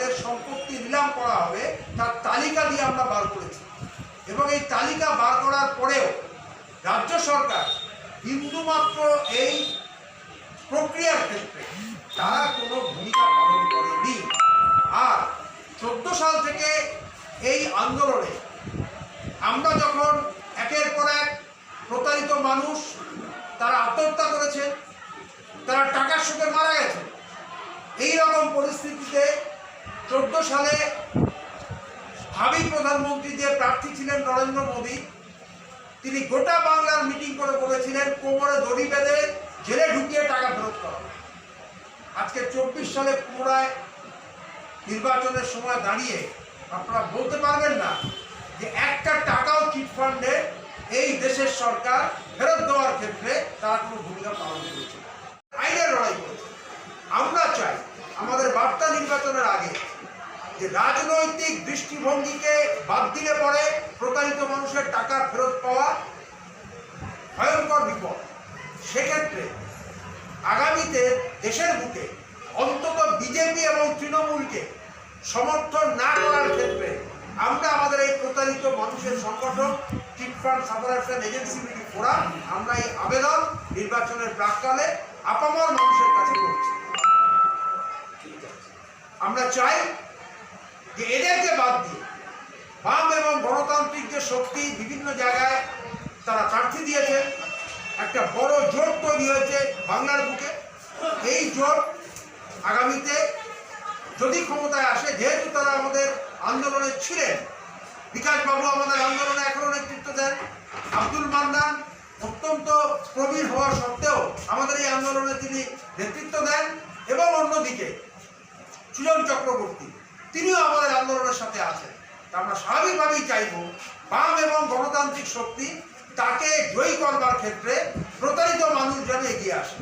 যাদের সম্পত্তি নিলাম করা হবে, তার তালিকা দিয়ে আমরা বার করেছি। এবং এই তালিকা বার করার পরেও রাজ্য সরকার বিন্দুমাত্র এই প্রক্রিয়ার ক্ষেত্রে তারা কোনো ভূমিকা পালন করেনি। আর চোদ্দ সাল থেকে এই আন্দোলনে আমরা যখন একের পর এক প্রতারিত মানুষ, তারা আত্মহত্যা করেছে, তারা টাকার সুখে মারা গেছে এই রকম পরিস্থিতিতে চোদ্দ সালে ভাবি প্রধানমন্ত্রী যে প্রার্থী ছিলেন নরেন্দ্র মোদী, তিনি গোটা বাংলার মিটিং করে বলেছিলেন, কোমরে দড়ি বেঁধে জেলে ঢুকিয়ে টাকা ফেরত করা। আজকে চব্বিশ সালে পুনরায় নির্বাচনের সময় দাঁড়িয়ে আপনারা বলতে পারবেন না যে একটা টাকাও চিট ফান্ডে এই দেশের সরকার ফেরত দেওয়ার ক্ষেত্রে তারা কোনো ভূমিকা পালন করেছে আইনের লড়াই করেছে। আমরা চাই আমাদের বার্তা নির্বাচনের আগে যে রাজনৈতিক দৃষ্টিভঙ্গিকে বাদ দিলে পরে প্রতারিত মানুষের টাকা ফেরত পাওয়া ভয়ঙ্কর বিপদ। সেক্ষেত্রে আগামীতে দেশের বুকে অন্তত বিজেপি এবং তৃণমূলকে সমর্থন না করার ক্ষেত্রে আমরা আমাদের এই প্রতারিত মানুষের সংগঠন চিটফান্ড সাধারণ এজেন্সি মিটিং ফোরাম, আমরা এই আবেদন নির্বাচনের প্রাককালে আপামর মানুষের কাছে করছি আমরা চাই যে এদেরকে বাদ দিয়ে বাম এবং গণতান্ত্রিক যে শক্তি বিভিন্ন জায়গায় তারা প্রার্থী দিয়েছে, একটা বড় জোট তৈরি হয়েছে বাংলার বুকে। এই জোট আগামীতে যদি ক্ষমতায় আসে, যেহেতু তারা আমাদের আন্দোলনে ছিলেন, বিকাশবাবু আমাদের আন্দোলনে এখনও নেতৃত্ব দেন, আব্দুল মান্নান অত্যন্ত প্রবীণ হওয়া সত্ত্বেও আমাদের এই আন্দোলনে তিনি নেতৃত্ব দেন এবং অন্যদিকে সুজন চক্রবর্তী তিনিও আমাদের আন্দোলনের সাথে আছেন। আমরা স্বাভাবিকভাবেই চাইব, বাম এবং গণতান্ত্রিক শক্তি তাকে জয়ী করবার ক্ষেত্রে প্রতারিত মানুষ যেন এগিয়ে আসে।